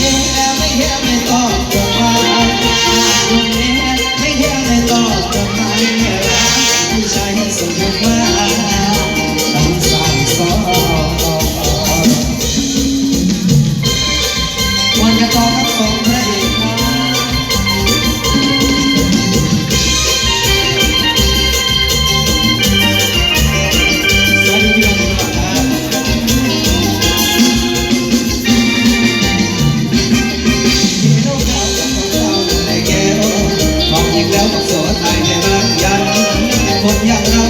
ไ María